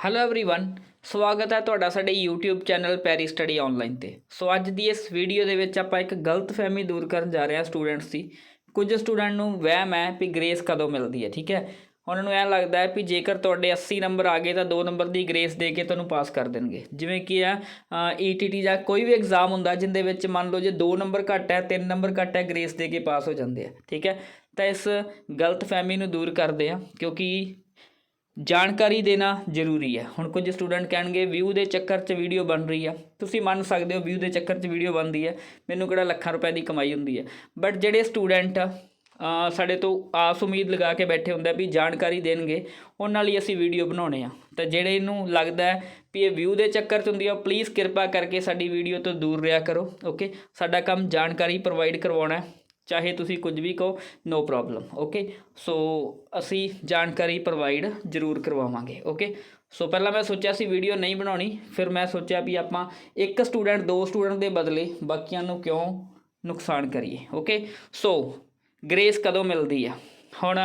Hello everyone ਸਵਾਗਤ ਹੈ ਤੁਹਾਡਾ ਸਾਡੇ YouTube channel Pari study online ਤੇ ਸੋ ਅੱਜ ਦੀ ਇਸ ਵੀਡੀਓ ਦੇ ਵਿੱਚ ਆਪਾਂ ਇੱਕ ਗਲਤਫਹਿਮੀ ਦੂਰ ਕਰਨ ਜਾ ਰਹੇ ਹਾਂ ਸਟੂਡੈਂਟਸ ਦੀ ਕੁਝ ਸਟੂਡੈਂਟ ਨੂੰ ਵਹਿਮ ਹੈ ਕਿ ਗ੍ਰੇਸ ਕਦੋਂ ਮਿਲਦੀ ਹੈ ਠੀਕ ਹੈ ਉਹਨਾਂ ਨੂੰ ਐਂ ਲੱਗਦਾ ਹੈ ਕਿ ਜੇਕਰ ਤੁਹਾਡੇ 80 ਨੰਬਰ ਆ ਗਏ ਤਾਂ 2 ਨੰਬਰ ਦੀ ਗ੍ਰੇਸ ਦੇ ਕੇ ਤੁਹਾਨੂੰ ਪਾਸ ਕਰ ਦੇਣਗੇ ਜਿਵੇਂ ਕਿ ਆ ETT ਜਾਂ ਕੋਈ ਵੀ ਐਗਜ਼ਾਮ ਹੁੰਦਾ ਜਿੰਦੇ ਵਿੱਚ ਮੰਨ ਲਓ ਜੇ 2 ਨੰਬਰ ਘੱਟ ਹੈ 3 ਨੰਬਰ ਘੱਟ ਹੈ ਗ੍ਰੇਸ ਦੇ ਕੇ ਪਾਸ ਹੋ ਜਾਂਦੇ ਆ ਠੀਕ ਹੈ ਤਾਂ ਇਸ ਗਲਤਫਹਿਮੀ ਨੂੰ ਦੂਰ ਕਰਦੇ ਆ ਕਿਉਂਕਿ ਜਾਣਕਾਰੀ ਦੇਣਾ ਜ਼ਰੂਰੀ ਹੈ। ਹੁਣ ਕੁਝ ਸਟੂਡੈਂਟ ਕਹਿਣਗੇ ਵਿਊ ਦੇ ਚੱਕਰ 'ਚ ਵੀਡੀਓ ਬਣ ਰਹੀ ਆ। ਤੁਸੀਂ ਮੰਨ ਸਕਦੇ ਹੋ ਵਿਊ ਦੇ ਚੱਕਰ 'ਚ ਵੀਡੀਓ ਬਣਦੀ ਹੈ। ਮੈਨੂੰ ਕਿਹੜਾ ਲੱਖਾਂ ਰੁਪਏ ਦੀ ਕਮਾਈ ਹੁੰਦੀ ਹੈ। ਬਟ ਜਿਹੜੇ ਸਟੂਡੈਂਟ ਸਾਡੇ ਤੋਂ ਆਸ ਉਮੀਦ ਲਗਾ ਕੇ ਬੈਠੇ ਹੁੰਦੇ ਵੀ ਜਾਣਕਾਰੀ ਦੇਣਗੇ, ਉਹਨਾਂ ਲਈ ਅਸੀਂ ਵੀਡੀਓ ਬਣਾਉਣੇ ਆ। ਤਾਂ ਜਿਹੜੇ ਇਹਨੂੰ ਲੱਗਦਾ ਹੈ ਵੀ ਇਹ ਵਿਊ ਦੇ ਚੱਕਰ 'ਚ ਹੁੰਦੀ ਆ ਪਲੀਜ਼ ਕਿਰਪਾ ਕਰਕੇ ਸਾਡੀ ਵੀਡੀਓ ਤੋਂ ਦੂਰ ਰਿਹਾ ਕਰੋ ਓਕੇ ਸਾਡਾ ਕੰਮ ਜਾਣਕਾਰੀ ਪ੍ਰੋਵਾਈਡ ਕਰਵਾਉਣਾ ਹੈ। ਚਾਹੇ ਤੁਸੀਂ ਕੁਝ ਵੀ ਕਹੋ ਨੋ ਪ੍ਰੋਬਲਮ ਓਕੇ ਸੋ ਅਸੀਂ ਜਾਣਕਾਰੀ ਪ੍ਰੋਵਾਈਡ ਜ਼ਰੂਰ ਕਰਵਾਵਾਂਗੇ ਓਕੇ ਸੋ ਪਹਿਲਾਂ ਮੈਂ ਸੋਚਿਆ ਸੀ ਵੀਡੀਓ ਨਹੀਂ ਬਣਾਉਣੀ, ਫਿਰ ਮੈਂ ਸੋਚਿਆ ਵੀ ਆਪਾਂ ਇੱਕ ਸਟੂਡੈਂਟ ਦੋ ਸਟੂਡੈਂਟ ਦੇ ਬਦਲੇ ਬਾਕੀਆਂ ਨੂੰ ਕਿਉਂ ਨੁਕਸਾਨ ਕਰੀਏ ਓਕੇ ਸੋ ਗ੍ਰੇਸ ਕਦੋਂ ਮਿਲਦੀ ਆ? ਹੁਣ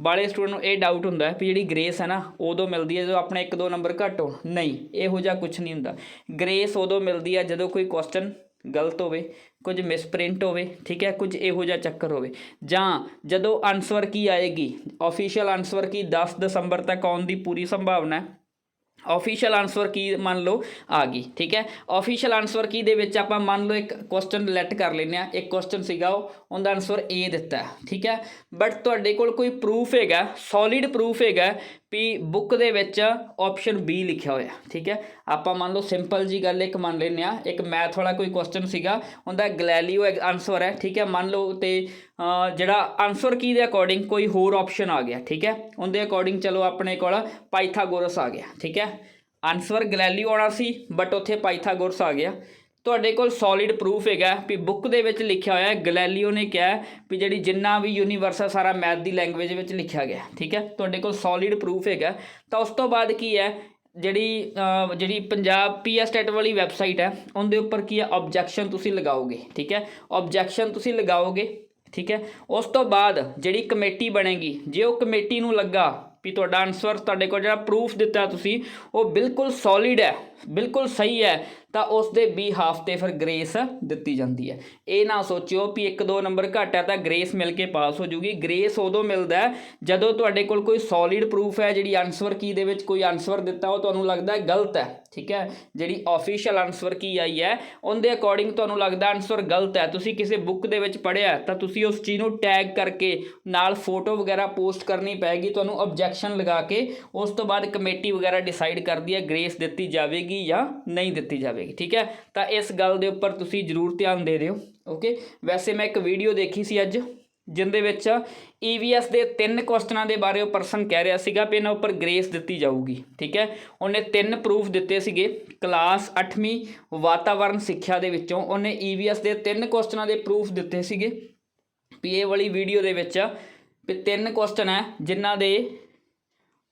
ਬਾਲੇ ਸਟੂਡੈਂਟ ਨੂੰ ਇਹ ਡਾਊਟ ਹੁੰਦਾ ਵੀ ਜਿਹੜੀ ਗ੍ਰੇਸ ਹੈ ਨਾ, ਉਦੋਂ ਮਿਲਦੀ ਹੈ ਜਦੋਂ ਆਪਣੇ 1-2 ਨੰਬਰ ਘੱਟ ਹੋਣ। ਨਹੀਂ, ਇਹੋ ਜਿਹਾ ਕੁਝ ਨਹੀਂ ਹੁੰਦਾ। ਗ੍ਰੇਸ ਉਦੋਂ ਮਿਲਦੀ ਹੈ ਜਦੋਂ ਕੋਈ ਕੁਐਸਚਨ ਗਲਤ ਹੋਵੇ ਕੁਝ ਮਿਸਪ੍ਰਿੰਟ ਹੋਵੇ, ਠੀਕ ਹੈ, ਕੁਝ ਇਹੋ ਜਿਹਾ ਚੱਕਰ ਹੋਵੇ। ਜਾਂ ਜਦੋਂ ਆਨਸਰ ਕੀ ਆਏਗੀ ਆਫੀਸ਼ੀਅਲ ਆਨਸਰ ਕੀ 10 ਦਸੰਬਰ ਤੱਕ ਆਉਣ ਦੀ ਪੂਰੀ ਸੰਭਾਵਨਾ ਹੈ। ਆਫੀਸ਼ੀਅਲ ਆਨਸਰ ਕੀ ਮੰਨ ਲਓ, ਆ ਗਈ, ਠੀਕ ਹੈ। ਆਫੀਸ਼ੀਅਲ ਆਨਸਰ ਕੀ ਦੇ ਵਿੱਚ ਆਪਾਂ ਮੰਨ ਲਓ ਇੱਕ ਕੁਐਸਚਨ ਲੈਟ ਕਰ ਲੈਨੇ ਆ ਇੱਕ ਕੁਐਸਚਨ ਸੀਗਾ ਉਹ, ਉਹਦਾ ਆਨਸਰ A ਦਿੱਤਾ, ਠੀਕ ਹੈ। ਬਟ ਤੁਹਾਡੇ ਕੋਲ ਕੋਈ ਪ੍ਰੂਫ ਹੈਗਾ ਸੋਲਿਡ ਪ੍ਰੂਫ ਹੈਗਾ ਵੀ ਬੁੱਕ ਦੇ ਵਿੱਚ ਆਪਸ਼ਨ ਬੀ ਲਿਖਿਆ ਹੋਇਆ, ਠੀਕ ਹੈ? ਆਪਾਂ ਮੰਨ ਲਓ ਸਿੰਪਲ ਜੀ ਗੱਲ ਇੱਕ ਮੰਨ ਲੈਨੇ ਆ ਇੱਕ ਮੈਥ ਵਾਲਾ ਕੋਈ ਕੁਐਸਚਨ ਸੀਗਾ, ਉਹਦਾ ਗਲੈਲੀਓ ਆਨਸਰ ਹੈ, ਠੀਕ ਹੈ? ਮੰਨ ਲਓ ਤੇ ਜਿਹੜਾ ਆਨਸਰ ਕੀ ਦੇ ਅਕੋਰਡਿੰਗ ਕੋਈ ਹੋਰ ਆਪਸ਼ਨ ਆ ਗਿਆ, ਠੀਕ ਹੈ? ਉਹਦੇ ਅਕੋਰਡਿੰਗ ਚਲੋ ਆਪਣੇ ਕੋਲ ਪਾਈਥਾਗੋਰਸ ਆ ਗਿਆ, ਠੀਕ ਹੈ? ਆਨਸਰ ਗਲੈਲੀਓ ਆਉਣਾ ਸੀ ਬਟ ਉੱਥੇ ਪਾਈਥਾਗੋਰਸ ਆ ਗਿਆ। ਤੁਹਾਡੇ ਕੋਲ ਸੋਲਿਡ ਪ੍ਰੂਫ ਹੈਗਾ ਵੀ ਬੁੱਕ ਦੇ ਵਿੱਚ ਲਿਖਿਆ ਹੋਇਆ ਹੈ ਗਲੈਲੀਓ ਨੇ ਕਿਹਾ ਵੀ ਜਿਹੜੀ ਜਿੰਨਾ ਵੀ ਯੂਨੀਵਰਸ ਹੈ ਸਾਰਾ ਮੈਥ ਦੀ ਲੈਂਗੁਏਜ ਵਿੱਚ ਲਿਖਿਆ ਗਿਆ, ਠੀਕ ਹੈ? ਤੁਹਾਡੇ ਕੋਲ ਸੋਲਿਡ ਪ੍ਰੂਫ ਹੈਗਾ। ਤਾਂ ਉਸ ਤੋਂ ਬਾਅਦ ਕੀ ਹੈ? ਜਿਹੜੀ ਜਿਹੜੀ ਪੰਜਾਬ ਪੀਐਸ ਸਟੇਟ ਵਾਲੀ ਵੈਬਸਾਈਟ ਹੈ, ਉਹਦੇ ਉੱਪਰ ਕੀ ਹੈ? ਆਬਜੈਕਸ਼ਨ ਤੁਸੀਂ ਲਗਾਓਗੇ, ਠੀਕ ਹੈ? ਆਬਜੈਕਸ਼ਨ ਤੁਸੀਂ ਲਗਾਓਗੇ, ਠੀਕ ਹੈ? ਉਸ ਤੋਂ ਬਾਅਦ ਜਿਹੜੀ ਕਮੇਟੀ ਬਣੇਗੀ, ਜੇ ਉਹ ਕਮੇਟੀ ਨੂੰ ਲੱਗਾ ਵੀ ਤੁਹਾਡਾ ਆਨਸਰ ਤੁਹਾਡੇ ਕੋਲ ਜਿਹੜਾ ਪ੍ਰੂਫ ਦਿੱਤਾ ਤੁਸੀਂ, ਉਹ ਬਿਲਕੁਲ ਸੋਲਿਡ ਹੈ, ਬਿਲਕੁਲ ਸਹੀ ਹੈ ਤਾਂ ਉਸ ਦੇ ਬੀ ਹਾਫ ਤੇ ਫਿਰ ਗ੍ਰੇਸ ਦਿੱਤੀ ਜਾਂਦੀ ਹੈ। ਇਹ ਨਾ ਸੋਚਿਓ ਵੀ 1-2 ਨੰਬਰ ਘੱਟ ਹੈ ਤਾਂ ਗ੍ਰੇਸ ਮਿਲ ਕੇ ਪਾਸ ਹੋ ਜੂਗੀ। ਗ੍ਰੇਸ ਉਦੋਂ ਮਿਲਦਾ ਜਦੋਂ ਤੁਹਾਡੇ ਕੋਲ ਕੋਈ ਸੋਲਿਡ ਪ੍ਰੂਫ ਹੈ, ਜਿਹੜੀ ਆਨਸਰ ਕੀ ਦੇ ਵਿੱਚ ਕੋਈ ਆਨਸਰ ਦਿੱਤਾ, ਉਹ ਤੁਹਾਨੂੰ ਲੱਗਦਾ ਹੈ ਗਲਤ ਹੈ, ਠੀਕ ਹੈ? ਜਿਹੜੀ ਆਫੀਸ਼ੀਅਲ ਆਨਸਰ ਕੀ ਆਈ ਹੈ, ਉਹਦੇ ਅਕੋਰਡਿੰਗ ਤੁਹਾਨੂੰ ਲੱਗਦਾ ਆਨਸਰ ਗਲਤ ਹੈ। ਤੁਸੀਂ ਕਿਸੇ ਬੁੱਕ ਦੇ ਵਿੱਚ ਪੜ੍ਹਿਆ ਤਾਂ ਤੁਸੀਂ ਉਸ ਚੀਜ਼ ਨੂੰ ਟੈਗ ਕਰਕੇ ਨਾਲ ਫੋਟੋ ਵਗੈਰਾ ਪੋਸਟ ਕਰਨੀ ਪੈਗੀ ਤੁਹਾਨੂੰ ਆਬਜੈਕਸ਼ਨ ਲਗਾ ਕੇ ਉਸ ਤੋਂ ਬਾਅਦ ਕਮੇਟੀ ਵਗੈਰਾ ਡਿਸਾਈਡ ਕਰਦੀ ਹੈ ਗ੍ਰੇਸ ਦਿੱਤੀ ਜਾਵੇਗੀ ਜਾਂ ਨਹੀਂ ਦਿੱਤੀ ਜਾਵੇਗੀ। ਠੀਕ ਹੈ? ਤਾਂ ਇਸ ਗੱਲ ਦੇ ਉੱਪਰ ਤੁਸੀਂ ਜ਼ਰੂਰ ਧਿਆਨ ਦੇ ਦਿਓ, ਓਕੇ? ਵੈਸੇ ਮੈਂ ਇੱਕ ਵੀਡੀਓ ਦੇਖੀ ਸੀ ਅੱਜ, ਜਿੰਦੇ ਵਿੱਚ EVS ਦੇ ਤਿੰਨ ਕੁਐਸਚਨਾਂ ਦੇ ਬਾਰੇ ਉਹ ਪਰਸਨ ਕਹਿ ਰਿਹਾ ਸੀਗਾ ਵੀ ਇਹਨਾਂ ਉੱਪਰ ਗ੍ਰੇਸ ਦਿੱਤੀ ਜਾਊਗੀ, ਠੀਕ ਹੈ? ਉਹਨੇ ਤਿੰਨ ਪ੍ਰੂਫ ਦਿੱਤੇ ਸੀਗੇ ਕਲਾਸ 8ਵੀਂ ਵਾਤਾਵਰਣ ਸਿੱਖਿਆ ਦੇ ਵਿੱਚੋਂ ਉਹਨੇ EVS ਦੇ ਤਿੰਨ ਕੁਐਸਚਨਾਂ ਦੇ ਪ੍ਰੂਫ ਦਿੱਤੇ ਸੀਗੇ, ਵੀ ਇਹ ਵਾਲੀ ਵੀਡੀਓ ਦੇ ਵਿੱਚ ਵੀ ਤਿੰਨ ਕੁਐਸਚਨ ਹੈ ਜਿਨ੍ਹਾਂ ਦੇ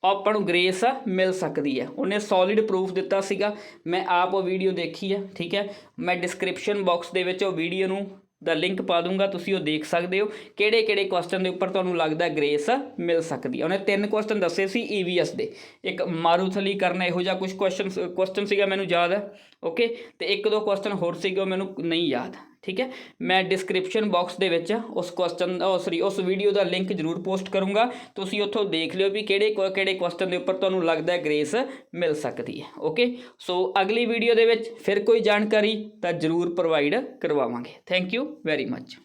ਆਪਾਂ ਨੂੰ ਗ੍ਰੇਸ ਮਿਲ ਸਕਦੀ ਹੈ ਉਹਨੇ ਸੋਲਿਡ ਪ੍ਰੂਫ ਦਿੱਤਾ ਸੀਗਾ। ਮੈਂ ਆਪ ਉਹ ਵੀਡੀਓ ਦੇਖੀ ਹੈ ਠੀਕ ਹੈ? ਮੈਂ ਡਿਸਕ੍ਰਿਪਸ਼ਨ ਬਾਕਸ ਦੇ ਵਿੱਚ ਉਹ ਵੀਡੀਓ ਨੂੰ, ਦਾ ਲਿੰਕ ਪਾ ਦੂੰਗਾ, ਤੁਸੀਂ ਉਹ ਦੇਖ ਸਕਦੇ ਹੋ। ਕਿਹੜੇ ਕਿਹੜੇ ਕੁਐਸਚਨ ਦੇ ਉੱਪਰ ਤੁਹਾਨੂੰ ਲੱਗਦਾ ਗ੍ਰੇਸ ਮਿਲ ਸਕਦੀ ਹੈ ਉਹਨੇ ਤਿੰਨ ਕੁਐਸਚਨ ਦੱਸੇ ਸੀ EVS ਦੇ। ਇੱਕ ਮਾਰੂਥਲੀ ਕਰਨਾ, ਇਹੋ ਜਿਹਾ ਕੁਝ ਕੁਐਸਚਨ ਕੁਐਸਚਨ ਸੀਗਾ ਮੈਨੂੰ ਯਾਦ ਹੈ ਓਕੇ ਤੇ ਇੱਕ ਦੋ ਕੁਐਸਚਨ ਹੋਰ ਸੀਗੇ, ਉਹ ਮੈਨੂੰ ਨਹੀਂ ਯਾਦ। ਠੀਕ ਹੈ? ਮੈਂ ਡਿਸਕ੍ਰਿਪਸ਼ਨ ਬਾਕਸ ਦੇ ਵਿੱਚ ਉਸ ਕੁਐਸਚਨ ਉਹ ਸੌਰੀ ਉਸ ਵੀਡੀਓ ਦਾ ਲਿੰਕ ਜ਼ਰੂਰ ਪੋਸਟ ਕਰੂੰਗਾ। ਤੁਸੀਂ ਉੱਥੋਂ ਦੇਖ ਲਿਓ ਵੀ ਕਿਹੜੇ ਕਿਹੜੇ ਕੁਐਸਚਨ ਦੇ ਉੱਪਰ ਤੁਹਾਨੂੰ ਲੱਗਦਾ ਗ੍ਰੇਸ ਮਿਲ ਸਕਦੀ ਹੈ ਓਕੇ ਸੋ ਅਗਲੀ ਵੀਡੀਓ ਦੇ ਵਿੱਚ ਫਿਰ ਕੋਈ ਜਾਣਕਾਰੀ ਤਾਂ ਜ਼ਰੂਰ ਪ੍ਰੋਵਾਈਡ ਕਰਵਾਵਾਂਗੇ। Thank you very much